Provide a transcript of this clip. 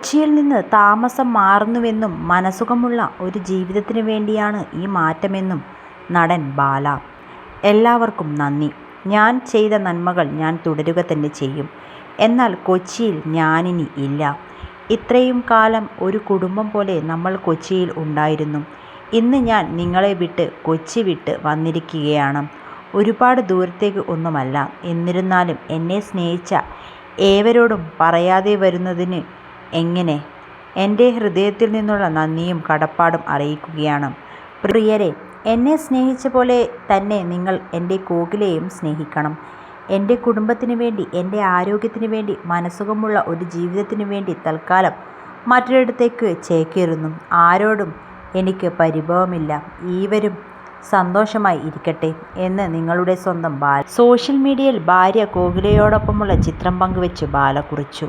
കൊച്ചിയിൽ നിന്ന് താമസം മാറുന്നുവെന്നും മനസുഖമുള്ള ഒരു ജീവിതത്തിനു വേണ്ടിയാണ് ഈ മാറ്റമെന്നും നടൻ ബാല. എല്ലാവർക്കും നന്ദി. ഞാൻ ചെയ്ത നന്മകൾ ഞാൻ തുടരുക തന്നെ ചെയ്യും. എന്നാൽ കൊച്ചിയിൽ ഞാനിനി ഇല്ല. ഇത്രയും കാലം ഒരു കുടുംബം പോലെ നമ്മൾ കൊച്ചിയിൽ ഉണ്ടായിരുന്നു. ഇന്ന് ഞാൻ നിങ്ങളെ വിട്ട് കൊച്ചി വിട്ട് വന്നിരിക്കുകയാണ്. ഒരുപാട് ദൂരത്തേക്ക് ഒന്നുമല്ല. എന്നിരുന്നാലും എന്നെ സ്നേഹിച്ച ഏവരോടും പറയാതെ വരുന്നതിന് എങ്ങനെ. എന്റെ ഹൃദയത്തിൽ നിന്നുള്ള നന്ദിയും കടപ്പാടും അറിയിക്കുകയാണ്. പ്രിയരെ എന്നെ സ്നേഹിച്ച പോലെ തന്നെ നിങ്ങൾ എന്റെ കോകിലയെയും സ്നേഹിക്കണം. എന്റെ കുടുംബത്തിന് വേണ്ടി, എന്റെ ആരോഗ്യത്തിന് വേണ്ടി, മനഃസുഖമുള്ള ഒരു ജീവിതത്തിന് വേണ്ടി തൽക്കാലം മറ്റൊരിടത്തേക്ക് ചേക്കേറുന്നു. ആരോടും എനിക്ക് പരിഭവമില്ല. ഈവരും സന്തോഷമായി ഇരിക്കട്ടെ എന്ന് നിങ്ങളുടെ സ്വന്തം ബാല. സോഷ്യൽ മീഡിയയിൽ ഭാര്യ കോകിലയോടൊപ്പമുള്ള ചിത്രം പങ്കുവെച്ച് ബാല കുറിച്ചു.